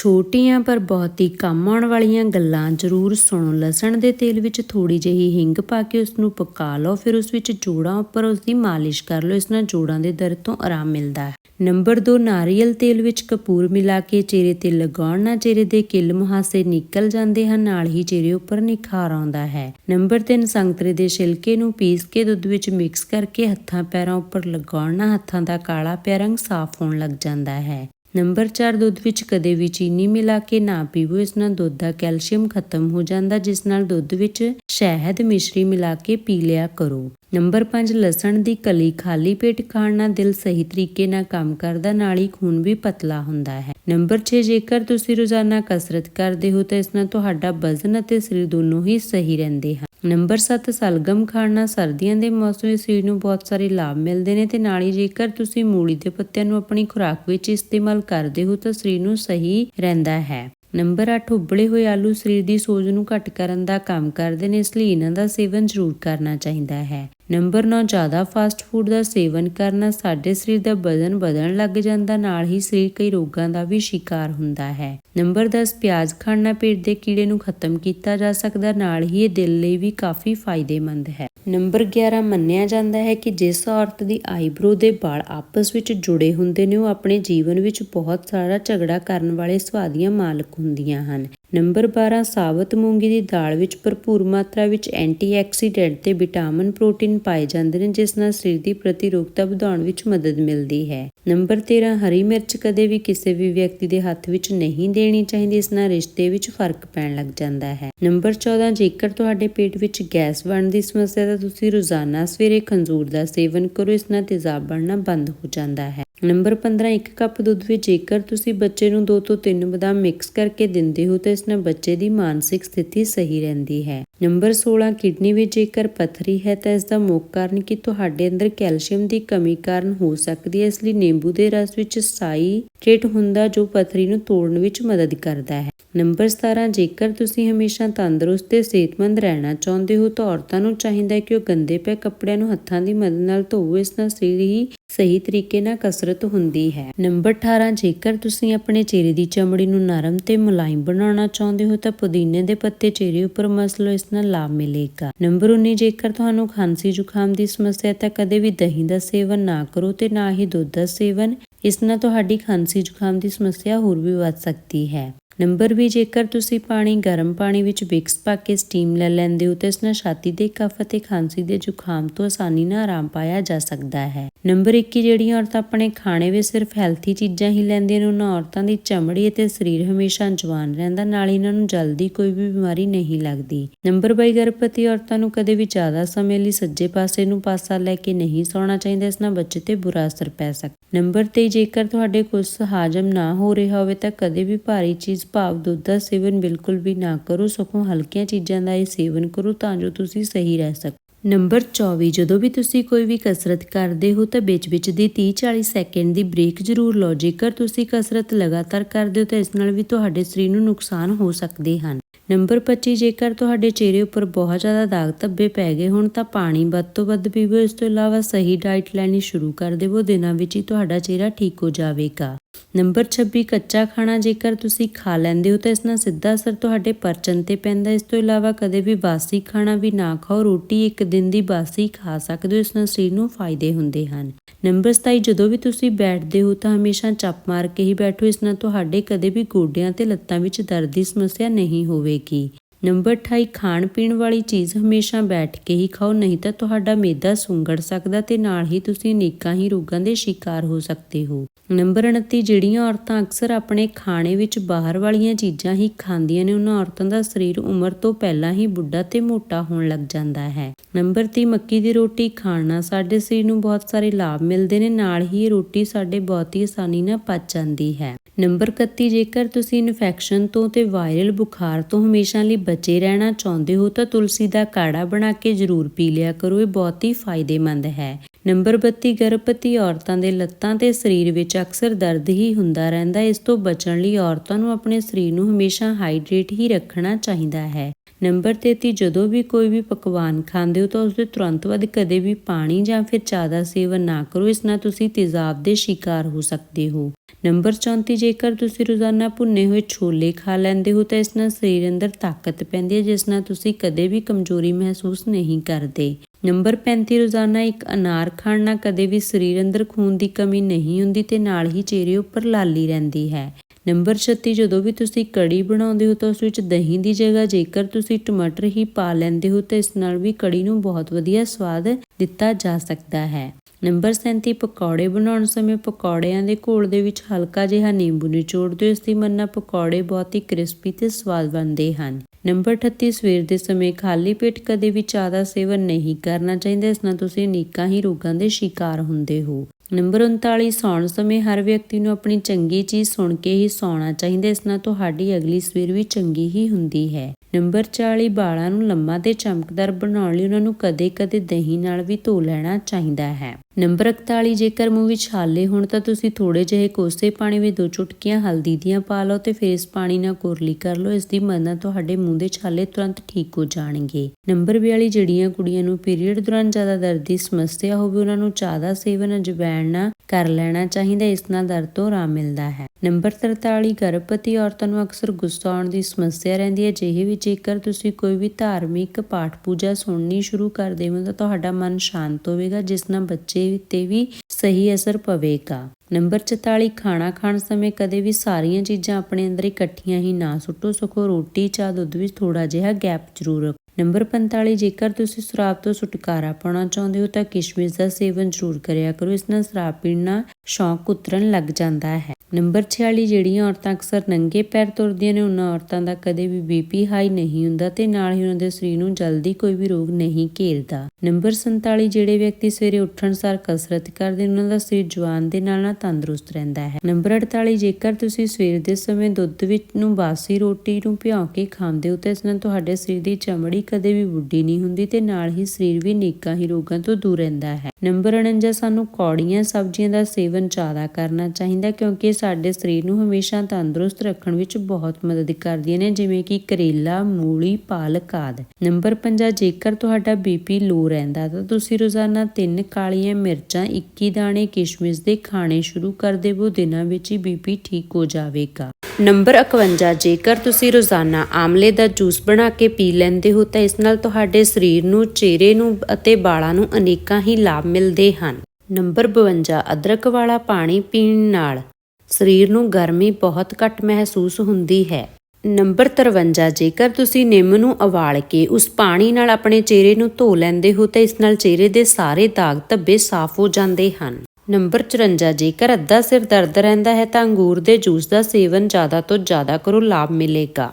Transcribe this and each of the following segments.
ਛੋਟੀਆਂ ਪਰ ਬਹੁਤ ਹੀ ਕੰਮ ਆਉਣ ਵਾਲੀਆਂ ਗੱਲਾਂ ਜ਼ਰੂਰ ਸੁਣੋ। ਲਸਣ ਦੇ ਤੇਲ ਵਿੱਚ ਥੋੜੀ ਜਿਹੀ ਹਿੰਗ ਪਾ ਕੇ ਉਸ ਨੂੰ ਪਕਾ ਲਓ, ਫਿਰ ਉਸ ਵਿੱਚ ਜੋੜਾਂ ਉੱਪਰ ਉਸ ਦੀ ਮਾਲਿਸ਼ ਕਰ ਲਓ। ਇਸ ਨਾਲ ਜੋੜਾਂ ਦੇ ਦਰਦ ਤੋਂ ਆਰਾਮ ਮਿਲਦਾ ਹੈ। ਨੰਬਰ 2 ਨਾਰੀਅਲ ਤੇਲ ਵਿੱਚ ਕਪੂਰ ਮਿਲਾ ਕੇ ਚਿਹਰੇ ਤੇ ਲਗਾਉਣ ਨਾਲ ਚਿਹਰੇ ਦੇ ਕਿੱਲ ਮੁਹਾਸੇ ਨਿਕਲ ਜਾਂਦੇ ਹਨ, ਨਾਲ ਹੀ ਚਿਹਰੇ ਉੱਪਰ ਨਿਖਾਰ ਆਉਂਦਾ ਹੈ। ਨੰਬਰ 3 ਸੰਗਤਰੇ ਦੇ ਛਿਲਕੇ ਨੂੰ ਪੀਸ ਕੇ ਦੁੱਧ ਵਿੱਚ ਮਿਕਸ ਕਰਕੇ ਹੱਥਾਂ ਪੈਰਾਂ ਉੱਪਰ ਲਗਾਉਣ ਨਾਲ ਹੱਥਾਂ ਦਾ ਕਾਲਾ ਪਿਆ ਰੰਗ ਸਾਫ਼ ਹੋਣ ਲੱਗ ਜਾਂਦਾ ਹੈ। ਨੰਬਰ 4 ਦੁੱਧ ਵਿੱਚ ਕਦੇ ਵੀ ਚੀਨੀ ਮਿਲਾ ਕੇ ਨਾ ਪੀਵੋ। ਇਸ ਨਾਲ ਦੁੱਧ ਦਾ ਕੈਲਸ਼ੀਅਮ ਖਤਮ ਹੋ ਜਾਂਦਾ, ਜਿਸ ਨਾਲ ਦੁੱਧ ਵਿੱਚ ਸ਼ਹਿਦ ਮਿਸ਼ਰੀ ਮਿਲਾ ਕੇ ਪੀ ਲਿਆ ਕਰੋ। ਨੰਬਰ 5 ਲਸਣ ਦੀ ਕਲੀ ਖਾਲੀ ਪੇਟ ਖਾਣ ਨਾਲ ਦਿਲ ਸਹੀ ਤਰੀਕੇ ਨਾਲ ਕੰਮ ਕਰਦਾ, ਨਾਲ ਹੀ ਖੂਨ ਵੀ ਪਤਲਾ ਹੁੰਦਾ ਹੈ। ਨੰਬਰ 6 ਜੇਕਰ ਤੁਸੀਂ ਰੋਜ਼ਾਨਾ ਕਸਰਤ ਕਰਦੇ ਹੋ, ਤਾਂ ਇਸ ਨਾਲ ਤੁਹਾਡਾ ਵਜ਼ਨ ਅਤੇ ਸਰੀਰ ਦੋਨੋਂ ਹੀ ਸਹੀ ਰਹਿੰਦੇ ਹਨ। ਨੰਬਰ 7 ਸਲਗਮ ਖਾਣ ਨਾਲ ਸਰਦੀਆਂ ਦੇ ਮੌਸਮ ਵਿੱਚ ਸਰੀਰ ਨੂੰ ਬਹੁਤ ਸਾਰੇ ਲਾਭ ਮਿਲਦੇ ਨੇ ਤੇ ਨਾਲ ਹੀ ਜੇਕਰ ਤੁਸੀਂ ਮੂਲੀ ਦੇ ਪੱਤਿਆਂ ਨੂੰ ਆਪਣੀ ਖੁਰਾਕ ਵਿੱਚ ਇਸਤੇਮਾਲ ਕਰਦੇ ਹੋ ਤਾਂ ਸਰੀਰ ਨੂੰ ਸਹੀ ਰਹਿੰਦਾ ਹੈ। ਨੰਬਰ 8 ਉਬਲੇ ਹੋਏ ਆਲੂ ਸਰੀਰ ਦੀ ਸੋਜ ਨੂੰ ਘੱਟ ਕਰਨ ਦਾ ਕੰਮ ਕਰਦੇ ਨੇ, ਇਸ ਲਈ ਇਹਨਾਂ ਦਾ ਸੇਵਨ ਜ਼ਰੂਰ ਕਰਨਾ ਚਾਹੀਦਾ ਹੈ। ਨੰਬਰ 9 ਜ਼ਿਆਦਾ ਫਾਸਟ ਫੂਡ ਦਾ ਸੇਵਨ ਕਰਨਾ ਸਾਡੇ ਸਰੀਰ ਦਾ ਵਜ਼ਨ ਵਧਣ ਲੱਗ ਜਾਂਦਾ, ਨਾਲ ਹੀ ਸਰੀਰ ਕਈ ਰੋਗਾਂ ਦਾ ਵੀ ਸ਼ਿਕਾਰ ਹੁੰਦਾ ਹੈ। ਨੰਬਰ 10 ਪਿਆਜ਼ ਖਾਣਾ ਪੇਟ ਦੇ ਕੀੜੇ ਨੂੰ ਖਤਮ ਕੀਤਾ ਜਾ ਸਕਦਾ, ਨਾਲ ਹੀ ਇਹ ਦਿਲ ਲਈ ਵੀ ਕਾਫੀ ਫਾਇਦੇਮੰਦ ਹੈ। ਨੰਬਰ 11 ਮੰਨਿਆ ਜਾਂਦਾ ਹੈ ਕਿ ਜਿਸ ਔਰਤ ਦੀ ਆਈਬ੍ਰੋ ਦੇ ਵਾਲ ਆਪਸ ਵਿੱਚ ਜੁੜੇ ਹੁੰਦੇ ਨੇ, ਉਹ ਆਪਣੇ ਜੀਵਨ ਵਿੱਚ ਬਹੁਤ ਸਾਰਾ ਝਗੜਾ ਕਰਨ ਵਾਲੇ ਸੁਭਾਅ ਦੀਆਂ ਮਾਲਕ ਹੁੰਦੀਆਂ ਹਨ। ਨੰਬਰ 12 ਸਾਬਤ ਮੂੰਗੀ ਦੀ ਦਾਲ ਵਿੱਚ ਭਰਪੂਰ ਮਾਤਰਾ ਵਿੱਚ ਐਂਟੀਆਕਸੀਡੈਂਟ ਤੇ ਵਿਟਾਮਿਨ ਪ੍ਰੋਟੀਨ ਪਾਏ ਜਾਂਦੇ ਨੇ, ਜਿਸ ਨਾਲ ਸਰੀਰ ਦੀ ਪ੍ਰਤੀਰੋਧਤਾ ਵਧਾਉਣ ਵਿੱਚ ਮਦਦ ਮਿਲਦੀ ਹੈ। ਨੰਬਰ 13 ਹਰੀ ਮਿਰਚ ਕਦੇ ਵੀ ਕਿਸੇ ਵੀ ਵਿਅਕਤੀ ਦੇ ਹੱਥ ਵਿੱਚ ਨਹੀਂ ਦੇਣੀ ਚਾਹੀਦੀ, ਇਸ ਨਾਲ ਰਿਸ਼ਤੇ ਵਿੱਚ ਫ਼ਰਕ ਪੈਣ ਲੱਗ ਜਾਂਦਾ ਹੈ। ਨੰਬਰ 14 ਜੇਕਰ ਤੁਹਾਡੇ ਪੇਟ ਵਿੱਚ ਗੈਸ ਬਣਨ ਦੀ ਸਮੱਸਿਆ ਤਾਂ ਤੁਸੀਂ ਰੋਜ਼ਾਨਾ ਸਵੇਰੇ ਖੰਜੂਰ ਦਾ ਸੇਵਨ ਕਰੋ, ਇਸ ਨਾਲ ਤੇਜ਼ਾਬ ਬਣਨਾ ਬੰਦ ਹੋ ਜਾਂਦਾ ਹੈ। ਨੰਬਰ 15 ਇੱਕ ਕੱਪ ਦੁੱਧ ਵਿੱਚ ਜੇਕਰ ਤੁਸੀਂ ਬੱਚੇ ਨੂੰ 2 ਤੋਂ 3 ਬਦਾਮ ਮਿਕਸ ਕਰਕੇ ਦਿੰਦੇ ਹੋ ਤਾਂ ਇਸ ਨਾਲ ਬੱਚੇ ਦੀ ਮਾਨਸਿਕ ਸਥਿਤੀ ਸਹੀ ਰਹਿੰਦੀ ਹੈ। ਨੰਬਰ 16 ਕਿਡਨੀ ਵਿੱਚ ਜੇਕਰ ਪੱਥਰੀ ਹੈ ਤਾਂ ਇਸ ਦਾ ਮੁੱਖ ਕਾਰਨ ਕਿ? ਤੁਹਾਡੇ ਅੰਦਰ ਕੈਲਸ਼ੀਅਮ ਦੀ ਕਮੀ ਕਾਰਨ ਹੋ ਸਕਦੀ ਹੈ, ਇਸ ਲਈ ਨਿੰਬੂ ਦੇ ਰਸ ਵਿੱਚ ਸਾਈਟ੍ਰੇਟ ਹੁੰਦਾ ਜੋ ਪੱਥਰੀ ਨੂੰ ਤੋੜਨ ਵਿੱਚ ਮਦਦ ਕਰਦਾ ਹੈ। ਨੰਬਰ 17 ਜੇਕਰ ਤੁਸੀਂ ਹਮੇਸ਼ਾ ਤੰਦਰੁਸਤ ਤੇ ਸਿਹਤਮੰਦ ਰਹਿਣਾ ਚਾਹੁੰਦੇ ਹੋ ਤਾਂ ਔਰਤਾਂ ਨੂੰ ਚਾਹੀਦਾ ਹੈ ਕਿ ਉਹ ਗੰਦੇ ਪਏ ਕੱਪੜਿਆਂ ਨੂੰ ਹੱਥਾਂ ਦੀ ਮਦਦ ਨਾਲ ਧੋਵੋ, ਇਸ ਨਾਲ ਸਰੀਰ ਹੀ ਸਹੀ ਤਰੀਕੇ ਨਾਲ ਕਸਰਤ ਹੁੰਦੀ ਹੈ। ਨੰਬਰ 18 ਜੇਕਰ ਤੁਸੀਂ ਆਪਣੇ ਚਿਹਰੇ ਦੀ ਚਮੜੀ ਨੂੰ ਨਰਮ ਤੇ ਮੁਲਾਇਮ ਬਣਾਉਣਾ ਚਾਹੁੰਦੇ ਹੋ, ਤਾਂ ਪੁਦੀਨੇ ਦੇ ਪੱਤੇ ਚਿਹਰੇ ਉੱਪਰ ਮਸ ਲਓ ਇਸ ਨਾਲ ਲਾਭ ਮਿਲੇਗਾ। ਨੰਬਰ 19 ਜੇਕਰ ਤੁਹਾਨੂੰ ਖਾਂਸੀ ਜ਼ੁਕਾਮ ਦੀ ਸਮੱਸਿਆ ਤਾਂ ਕਦੇ ਵੀ ਦਹੀਂ ਦਾ ਸੇਵਨ ਨਾ ਕਰੋ ਤੇ ਨਾ ਹੀ ਦੁੱਧ ਦਾ ਸੇਵਨ। ਇਸ ਨਾਲ ਤੁਹਾਡੀ ਖਾਂਸੀ ਜ਼ੁਕਾਮ ਦੀ ਸਮੱਸਿਆ ਹੋਰ ਵੀ ਵੱਧ ਸਕਦੀ ਹੈ। ਨੰਬਰ ਵੀ ਜੇਕਰ ਤੁਸੀਂ ਪਾਣੀ, ਗਰਮ ਪਾਣੀ ਵਿੱਚ ਵਿਕਸ ਪਾ ਕੇ ਸਟੀਮ ਲੈ ਲੈਂਦੇ ਹੋ, ਤਾਂ ਇਸ ਨਾਲ ਛਾਤੀ ਦੇ ਕਫ ਅਤੇ ਖਾਂਸੀ ਦੇ ਜ਼ੁਕਾਮ ਤੋਂ ਆਸਾਨੀ ਨਾਲ ਆਰਾਮ ਪਾਇਆ ਜਾ ਸਕਦਾ ਹੈ। ਨੰਬਰ 21 ਜਿਹੜੀਆਂ ਔਰਤਾਂ ਆਪਣੇ ਖਾਣੇ ਵਿੱਚ ਸਿਰਫ ਹੈਲਥੀ ਚੀਜ਼ਾਂ ਹੀ ਲੈਂਦੀਆਂ ਨੇ, ਉਹਨਾਂ ਔਰਤਾਂ ਦੀ ਚਮੜੀ ਅਤੇ ਸਰੀਰ ਹਮੇਸ਼ਾ ਜਵਾਨ ਰਹਿੰਦਾ, ਨਾਲ ਇਹਨਾਂ ਨੂੰ ਜਲਦੀ ਕੋਈ ਵੀ ਬਿਮਾਰੀ ਨਹੀਂ ਲੱਗਦੀ। ਨੰਬਰ 22 ਗਰਭਵਤੀ ਔਰਤਾਂ ਨੂੰ ਕਦੇ ਵੀ ਜ਼ਿਆਦਾ ਸਮੇਂ ਲਈ ਸੱਜੇ ਪਾਸੇ ਨੂੰ ਪਾਸਾ ਲੈ ਕੇ ਨਹੀਂ ਸੌਣਾ ਚਾਹੀਦਾ, ਇਸ ਨਾਲ ਬੱਚੇ ਤੇ ਬੁਰਾ ਅਸਰ ਪੈ ਸਕਦਾ ਨੰਬਰ 23 ਜੇਕਰ ਤੁਹਾਡੇ ਕੁਝ ਹਾਜਮ ਨਾ ਹੋ ਰਿਹਾ ਹੋਵੇ, ਤਾਂ ਕਦੇ ਵੀ ਭਾਰੀ ਚੀਜ਼ ਭਾਵ ਦੁੱਧ ਦਾ ਸੇਵਨ ਬਿਲਕੁਲ ਵੀ ਨਾ ਕਰੋ, ਸਗੋਂ ਹਲਕੀਆਂ ਚੀਜ਼ਾਂ ਦਾ ਇਹ ਸੇਵਨ ਕਰੋ ਤਾਂ ਜੋ ਤੁਸੀਂ ਸਹੀ ਰਹਿ ਸਕੋ। ਨੰਬਰ 24 ਜਦੋਂ ਵੀ ਤੁਸੀਂ ਕੋਈ ਵੀ ਕਸਰਤ ਕਰਦੇ ਹੋ ਤਾਂ ਵਿੱਚ-ਵਿੱਚ ਦੀ 30-40 ਸੈਕਿੰਡ ਦੀ ਬ੍ਰੇਕ ਜ਼ਰੂਰ ਲਓ। ਜੇਕਰ ਤੁਸੀਂ ਕਸਰਤ ਲਗਾਤਾਰ ਕਰਦੇ ਹੋ ਤਾਂ ਇਸ ਨਾਲ ਵੀ ਤੁਹਾਡੇ ਸਰੀਰ ਨੂੰ ਨੁਕਸਾਨ ਹੋ ਸਕਦੇ ਹਨ। ਨੰਬਰ 25 ਜੇਕਰ ਤੁਹਾਡੇ ਚਿਹਰੇ ਉੱਪਰ ਬਹੁਤ ਜ਼ਿਆਦਾ ਦਾਗ ਧੱਬੇ ਪੈ ਗਏ ਹੋਣ ਤਾਂ ਪਾਣੀ ਵੱਧ ਤੋਂ ਵੱਧ ਪੀਵੋ। ਇਸ ਤੋਂ ਇਲਾਵਾ ਸਹੀ ਡਾਈਟ ਲੈਣੀ ਸ਼ੁਰੂ ਕਰ ਦੇਵੋ। ਦਿਨਾਂ ਵਿੱਚ ਹੀ ਤੁਹਾਡਾ ਚਿਹਰਾ ਠੀਕ ਹੋ ਜਾਵੇਗਾ। ਨੰਬਰ 26 ਕੱਚਾ ਖਾਣਾ ਜੇਕਰ ਤੁਸੀਂ ਖਾ ਲੈਂਦੇ ਹੋ ਤਾਂ ਇਸ ਨਾਲ ਸਿੱਧਾ ਅਸਰ ਤੁਹਾਡੇ ਪਰਚਨ ਤੇ ਪੈਂਦਾ ਇਸ ਤੋਂ ਇਲਾਵਾ ਕਦੇ ਵੀ ਬਾਸੀ ਖਾਣਾ ਵੀ ਨਾ ਖਾਓ। ਰੋਟੀ ਇੱਕ ਦਿਨ ਦੀ ਬਾਸੀ ਖਾ ਸਕਦੇ ਹੋ। ਇਸ ਨਾਲ ਸਰੀਰ ਨੂੰ ਫਾਇਦੇ ਹੁੰਦੇ ਹਨ। ਨੰਬਰ 27 ਜਦੋਂ ਵੀ ਤੁਸੀਂ ਬੈਠਦੇ ਹੋ ਤਾਂ ਹਮੇਸ਼ਾ ਚੱਪ ਮਾਰ ਕੇ ਹੀ ਬੈਠੋ। ਇਸ ਨਾਲ ਤੁਹਾਡੇ ਕਦੇ ਵੀ ਗੋਡਿਆਂ ਤੇ ਲੱਤਾਂ ਵਿੱਚ ਦਰਦ ਦੀ ਸਮੱਸਿਆ ਨਹੀਂ ਹੋਵੇਗੀ। ਨੰਬਰ 28 ਖਾਣ ਪੀਣ ਵਾਲੀ ਚੀਜ਼ ਹਮੇਸ਼ਾ ਬੈਠ ਕੇ ਹੀ ਖਾਓ, ਨਹੀਂ ਤਾਂ ਤੁਹਾਡਾ ਮੇਦਾ ਸੁੰਗੜ ਸਕਦਾ ਤੇ ਨਾਲ ਹੀ ਤੁਸੀਂ ਅਨੇਕਾਂ ਹੀ ਰੋਗਾਂ ਦੇ ਸ਼ਿਕਾਰ ਹੋ ਸਕਦੇ ਹੋ। ਨੰਬਰ 29 ਜਿਹੜੀਆਂ ਔਰਤਾਂ ਅਕਸਰ ਆਪਣੇ ਖਾਣੇ ਵਿੱਚ ਬਾਹਰ ਵਾਲੀਆਂ ਚੀਜ਼ਾਂ ਹੀ ਖਾਂਦੀਆਂ ਨੇ, ਉਹਨਾਂ ਔਰਤਾਂ ਦਾ ਸਰੀਰ ਉਮਰ ਤੋਂ ਪਹਿਲਾਂ ਹੀ ਬੁੱਢਾ ਤੇ ਮੋਟਾ ਹੋਣ ਲੱਗ ਜਾਂਦਾ ਹੈ। ਨੰਬਰ 30 ਮੱਕੀ ਦੀ ਰੋਟੀ ਖਾਣ ਨਾਲ ਸਾਡੇ ਸਰੀਰ ਨੂੰ ਬਹੁਤ ਸਾਰੇ ਲਾਭ ਮਿਲਦੇ ਨੇ, ਨਾਲ ਹੀ ਇਹ ਰੋਟੀ ਸਾਡੇ ਬਹੁਤ ਹੀ ਆਸਾਨੀ ਨਾਲ ਪਚ ਜਾਂਦੀ ਹੈ। ਨੰਬਰ 31 ਜੇਕਰ ਤੁਸੀਂ ਇਨਫੈਕਸ਼ਨ ਤੋਂ ਤੇ ਵਾਇਰਲ ਬੁਖਾਰ ਤੋਂ ਹਮੇਸ਼ਾ ਲਈ ਬਚੇ ਰਹਿਣਾ ਚਾਹੁੰਦੇ ਹੋ, ਤਾਂ ਤੁਲਸੀ ਦਾ ਕਾੜਾ ਬਣਾ ਕੇ ਜ਼ਰੂਰ ਪੀ ਲਿਆ ਕਰੋ, ਇਹ ਬਹੁਤ ਹੀ ਫਾਇਦੇਮੰਦ ਹੈ। ਨੰਬਰ 32 ਗਰਭਵਤੀ ਔਰਤਾਂ ਦੇ ਲੱਤਾਂ ਤੇ ਸਰੀਰ ਵਿੱਚ ਅਕਸਰ ਦਰਦ ਹੀ ਹੁੰਦਾ ਰਹਿੰਦਾ ਇਸ ਤੋਂ ਬਚਣ ਲਈ ਔਰਤਾਂ ਨੂੰ ਆਪਣੇ ਸਰੀਰ ਨੂੰ ਹਮੇਸ਼ਾ ਹਾਈਡਰੇਟ ਹੀ ਰੱਖਣਾ ਚਾਹੀਦਾ ਹੈ। ਨੰਬਰ 33 ਜਦੋਂ ਵੀ ਕੋਈ ਵੀ ਪਕਵਾਨ ਖਾਂਦੇ ਹੋ ਤਾਂ ਉਸ ਦੇ ਤੁਰੰਤ ਬਾਅਦ ਕਦੇ ਵੀ ਪਾਣੀ ਜਾਂ ਫਿਰ ਚਾਹ ਦਾ ਸੇਵਨ ਨਾ ਕਰੋ, ਇਸ ਨਾਲ ਤੁਸੀਂ ਤੇਜ਼ਾਬ ਦੇ ਸ਼ਿਕਾਰ ਹੋ ਸਕਦੇ ਹੋ। ਨੰਬਰ 34 ਜੇਕਰ ਤੁਸੀਂ ਰੋਜ਼ਾਨਾ ਭੁੰਨੇ ਹੋਏ ਛੋਲੇ ਖਾ ਲੈਂਦੇ ਹੋ ਤਾਂ ਇਸ ਨਾਲ ਸਰੀਰ ਅੰਦਰ ਤਾਕਤ ਪੈਂਦੀ ਹੈ, ਜਿਸ ਨਾਲ ਤੁਸੀਂ ਕਦੇ ਵੀ ਕਮਜ਼ੋਰੀ ਮਹਿਸੂਸ ਨਹੀਂ ਕਰਦੇ। ਨੰਬਰ 35 ਰੋਜ਼ਾਨਾ ਇੱਕ ਅਨਾਰ ਖਾਣ ਨਾਲ ਕਦੇ ਵੀ ਸਰੀਰ ਅੰਦਰ ਖੂਨ ਦੀ ਕਮੀ ਨਹੀਂ ਹੁੰਦੀ ਤੇ ਨਾਲ ਹੀ ਚਿਹਰੇ ਉੱਪਰ ਲਾਲੀ ਰਹਿੰਦੀ ਹੈ। ਨੰਬਰ 36 ਜਦੋਂ ਵੀ ਤੁਸੀਂ ਕੜੀ ਬਣਾਉਂਦੇ ਹੋ ਤਾਂ ਉਸ ਵਿੱਚ ਦਹੀਂ ਦੀ ਜਗ੍ਹਾ, ਜੇਕਰ ਤੁਸੀਂ ਟਮਾਟਰ ਹੀ ਪਾ ਲੈਂਦੇ ਹੋ ਤਾਂ ਇਸ ਨਾਲ ਵੀ ਕੜੀ ਨੂੰ ਬਹੁਤ ਵਧੀਆ ਸਵਾਦ ਦਿੱਤਾ ਜਾ ਸਕਦਾ ਹੈ। ਨੰਬਰ 37 ਪਕੌੜੇ ਬਣਾਉਣ ਸਮੇਂ ਪਕੌੜਿਆਂ ਦੇ ਘੋਲ ਦੇ ਵਿੱਚ ਹਲਕਾ ਜਿਹਾ ਨਿੰਬੂ ਨਿਚੋੜ ਦਿਓ, ਇਸ ਦੀ ਮੰਨਾ ਪਕੌੜੇ ਬਹੁਤ ਹੀ ਕ੍ਰਿਸਪੀ ਤੇ ਸਵਾਦ ਬਣਦੇ ਹਨ। ਨੰਬਰ 38 ਸਵੇਰ ਦੇ ਸਮੇਂ ਖਾਲੀ ਪੇਟ ਕਦੇ ਵੀ ਚਾਹ ਦਾ ਸੇਵਨ ਨਹੀਂ ਕਰਨਾ ਚਾਹੀਦਾ, ਇਸ ਨਾਲ ਤੁਸੀਂ ਅਨੇਕਾਂ ਹੀ ਰੋਗਾਂ ਦੇ ਸ਼ਿਕਾਰ ਹੁੰਦੇ ਹੋ। ਨੰਬਰ 39 ਸੌਣ ਸਮੇਂ ਹਰ ਵਿਅਕਤੀ ਨੂੰ ਆਪਣੀ ਚੰਗੀ ਚੀਜ਼ ਸੁਣ ਕੇ ਹੀ ਸੌਣਾ ਚਾਹੀਦਾ, ਇਸ ਨਾਲ ਤੁਹਾਡੀ ਅਗਲੀ ਸਵੇਰ ਵੀ ਚੰਗੀ ਹੀ ਹੁੰਦੀ ਹੈ। ਨੰਬਰ 40 ਬਾਲਾਂ ਨੂੰ ਲੰਮਾ ਤੇ ਚਮਕਦਾਰ ਬਣਾਉਣ ਲਈ ਉਹਨਾਂ ਨੂੰ ਕਦੇ-ਕਦੇ ਦਹੀਂ ਨਾਲ ਵੀ ਧੋ ਲੈਣਾ ਚਾਹੀਦਾ ਹੈ। ਨੰਬਰ 41 ਜੇਕਰ ਮੂੰਹ ਵਿੱਚ ਹਾਲੇ ਹੋਣ ਤਾਂ ਤੁਸੀਂ ਥੋੜੇ ਜਿਹੇ ਕੋਸੇ ਪਾਣੀ ਵਿੱਚ ਦੋ ਚੁਟਕੀਆਂ ਹਲਦੀ ਦੀਆਂ ਪਾ ਲਓ ਤੇ ਫਿਰ ਇਸ ਪਾਣੀ ਨਾਲ ਕੁਰਲੀ ਕਰ ਲਓ, ਇਸ ਦੀ ਮਦਦ ਨਾਲ ਤੁਹਾਡੇ ਮੂੰਹ ਦੇ ਛਾਲੇ ਤੁਰੰਤ ਠੀਕ ਹੋ ਜਾਣਗੇ। ਨੰਬਰ 42 ਜਿਹੜੀਆਂ ਕੁੜੀਆਂ ਨੂੰ ਪੀਰੀਅਡ ਦੌਰਾਨ ਜ਼ਿਆਦਾ ਦਰਦ ਦੀ ਸਮੱਸਿਆ ਹੋਵੇ, ਉਹਨਾਂ ਨੂੰ ਚਾਹ ਦਾ ਸੇਵਨ, ਅਜਵਾਇਣ ਨਾਲ ਕਰ ਲੈਣਾ ਚਾਹੀਦਾ, ਇਸ ਨਾਲ ਦਰਦ ਤੋਂ ਆਰਾਮ ਮਿਲਦਾ ਹੈ। ਨੰਬਰ 43 ਗਰਭਵਤੀ ਔਰਤਾਂ ਨੂੰ ਅਕਸਰ ਗੁੱਸਾ ਆਉਣ ਦੀ ਸਮੱਸਿਆ ਰਹਿੰਦੀ ਹੈ। ਜਿਹੇ ਵਿੱਚ ਜੇਕਰ ਤੁਸੀਂ ਕੋਈ ਵੀ ਧਾਰਮਿਕ ਪਾਠ ਪੂਜਾ ਸੁਣਨੀ ਸ਼ੁਰੂ ਕਰ ਦੇਵੋ ਤਾਂ ਤੁਹਾਡਾ ਮਨ ਸ਼ਾਂਤ ਹੋਵੇਗਾ, ਜਿਸ ਨਾਲ ਬੱਚੇ ਤੇ ਵੀ ਸਹੀ ਅਸਰ ਪਵੇਗਾ। ਨੰਬਰ 44 ਖਾਣਾ ਖਾਣ ਸਮੇਂ ਕਦੇ ਵੀ ਸਾਰੀਆਂ ਚੀਜ਼ਾਂ ਆਪਣੇ ਅੰਦਰ ਇਕੱਠੀਆਂ ਹੀ ਨਾ ਸੁੱਟੋ। ਸਗੋਂ ਰੋਟੀ, ਚਾਹ, ਦੁੱਧ ਵਿੱਚ ਥੋੜਾ ਜਿਹਾ ਗੈਪ ਜ਼ਰੂਰ ਨੰਬਰ 45 ਜੇਕਰ ਤੁਸੀਂ ਸ਼ਰਾਬ ਤੋਂ ਛੁਟਕਾਰਾ ਪਾਉਣਾ ਚਾਹੁੰਦੇ ਹੋ ਤਾਂ ਕਿਸ਼ਮਿਸ਼ ਦਾ ਸੇਵਨ ਜ਼ਰੂਰ ਕਰਿਆ ਕਰੋ। ਇਸ ਨਾਲ ਸ਼ਰਾਬ ਪੀਣ ਨਾਲ ਸ਼ੌਂਕ ਉਤਰਨ ਲੱਗ ਜਾਂਦਾ ਹੈ। ਨੰਬਰ 46 ਜਿਹੜੀਆਂ ਔਰਤਾਂ ਅਕਸਰ ਨੰਗੇ ਪੈਰ ਤੁਰਦੀਆਂ ਨੇ, ਉਹਨਾਂ ਔਰਤਾਂ ਦਾ ਕਦੇ ਵੀ ਬੀਪੀ ਹਾਈ ਨਹੀਂ ਹੁੰਦਾ ਤੇ ਨਾਲ ਹੀ ਉਹਨਾਂ ਦੇ ਸਰੀਰ ਨੂੰ ਜਲਦੀ ਕੋਈ ਵੀ ਰੋਗ ਨਹੀਂ ਘੇਰਦਾ। ਨੰਬਰ 47 ਜਿਹੜੇ ਵਿਅਕਤੀ ਸਵੇਰੇ ਉੱਠਣ, ਸਾਰ ਕਸਰਤ ਕਰਦੇ ਉਹਨਾਂ ਦਾ ਸਰੀਰ ਜਵਾਨ ਦੇ ਨਾਲ ਨਾਲ ਤੰਦਰੁਸਤ ਰਹਿੰਦਾ ਹੈ। ਨੰਬਰ 48 ਜੇਕਰ ਤੁਸੀਂ ਸਵੇਰ ਦੇ ਸਮੇਂ ਦੁੱਧ ਵਿੱਚ ਨੂੰ ਬਾਸੀ ਰੋਟੀ ਨੂੰ ਭਿਓ ਕੇ ਖਾਂਦੇ ਹੋ, ਤਾਂ ਇਸ ਨਾਲ ਤੁਹਾਡੇ ਸਰੀਰ ਦੀ ਚਮੜੀ ਕਦੇ ਵੀ ਬੁੱਢੀ ਨਹੀਂ ਹੁੰਦੀ ਤੇ ਨਾਲ ਹੀ ਸਰੀਰ ਵੀ ਨੇਕਾਂ ਹੀ ਰੋਗਾਂ ਤੋਂ ਦੂਰ ਰਹਿੰਦਾ ਹੈ। ਨੰਬਰ 49 ਸਾਨੂੰ ਕੌੜੀਆਂ ਸਬਜ਼ੀਆਂ ਦਾ ਸੇਵਨ ਜ਼ਿਆਦਾ ਕਰਨਾ ਚਾਹੀਦਾ ਕਿਉਂਕਿ ਸਾਡੇ ਸਰੀਰ ਨੂੰ ਹਮੇਸ਼ਾ ਤੰਦਰੁਸਤ ਰੱਖਣ ਵਿੱਚ ਬਹੁਤ ਮਦਦ ਕਰਦੀਆਂ ਨੇ, ਜਿਵੇਂ ਕਿ ਕਰੇਲਾ, ਮੂਲੀ, ਪਾਲਕ ਆਦਿ। ਨੰਬਰ 5 ਜੇਕਰ ਤੁਹਾਡਾ ਬੀਪੀ ਲੋ ਰਹਿੰਦਾ, ਤਾਂ ਤੁਸੀਂ ਰੋਜ਼ਾਨਾ 3 ਕਾਲੀਆਂ ਮਿਰਚਾਂ 21 ਦਾਣੇ ਕਿਸ਼ਮਿਸ਼ ਦੇ ਖਾਣੇ ਸ਼ੁਰੂ ਕਰ ਦੇਵੋ, ਦਿਨਾਂ ਵਿੱਚ ਹੀ ਬੀਪੀ ਠੀਕ ਹੋ ਜਾਵੇਗਾ। ਨੰਬਰ 51 ਜੇਕਰ ਤੁਸੀਂ ਰੋਜ਼ਾਨਾ ਆਮਲੇ ਦਾ ਜੂਸ ਬਣਾ ਕੇ ਪੀ ਲੈਂਦੇ ਹੋ, ਤਾਂ ਇਸ ਨਾਲ ਤੁਹਾਡੇ ਸਰੀਰ ਨੂੰ, ਚਿਹਰੇ ਨੂੰ ਅਤੇ ਵਾਲਾਂ ਨੂੰ ਅਨੇਕਾਂ ਹੀ ਲਾਭ ਮਿਲਦੇ ਹਨ। ਨੰਬਰ 52 ਅਦਰਕ ਵਾਲਾ ਪਾਣੀ ਪੀਣ ਨਾਲ ਸਰੀਰ ਨੂੰ ਗਰਮੀ ਬਹੁਤ ਘੱਟ ਮਹਿਸੂਸ ਹੁੰਦੀ ਹੈ। ਨੰਬਰ 53 ਜੇਕਰ ਤੁਸੀਂ ਨਿੰਮ ਨੂੰ ਉਬਾਲ ਕੇ ਉਸ ਪਾਣੀ ਨਾਲ ਆਪਣੇ ਚਿਹਰੇ ਨੂੰ ਧੋ ਲੈਂਦੇ ਹੋ ਤਾਂ ਇਸ ਨਾਲ ਚਿਹਰੇ ਦੇ ਸਾਰੇ ਦਾਗ ਧੱਬੇ ਸਾਫ਼ ਹੋ ਜਾਂਦੇ ਹਨ। ਨੰਬਰ 54 ਜੇਕਰ ਅੱਧਾ ਸਿਰ ਦਰਦ ਰਹਿੰਦਾ ਹੈ ਤਾਂ ਅੰਗੂਰ ਦੇ ਜੂਸ ਦਾ ਸੇਵਨ ਜ਼ਿਆਦਾ ਤੋਂ ਜ਼ਿਆਦਾ ਕਰੋ, ਲਾਭ ਮਿਲੇਗਾ।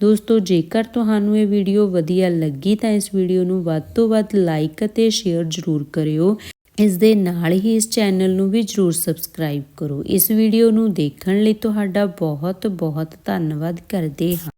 ਦੋਸਤੋ, ਜੇਕਰ ਤੁਹਾਨੂੰ ਇਹ ਵੀਡੀਓ ਵਧੀਆ ਲੱਗੀ ਤਾਂ ਇਸ ਵੀਡੀਓ ਨੂੰ ਵੱਧ ਤੋਂ ਵੱਧ ਲਾਈਕ ਅਤੇ ਸ਼ੇਅਰ ਜ਼ਰੂਰ ਕਰਿਓ। ਇਸ ਦੇ ਨਾਲ ਹੀ ਇਸ ਚੈਨਲ ਨੂੰ ਵੀ ਜਰੂਰ ਸਬਸਕ੍ਰਾਈਬ ਕਰੋ। ਇਸ ਵੀਡੀਓ ਨੂੰ ਦੇਖਣ ਲਈ ਤੁਹਾਡਾ ਬਹੁਤ ਬਹੁਤ ਧੰਨਵਾਦ ਕਰਦੇ ਹਾਂ।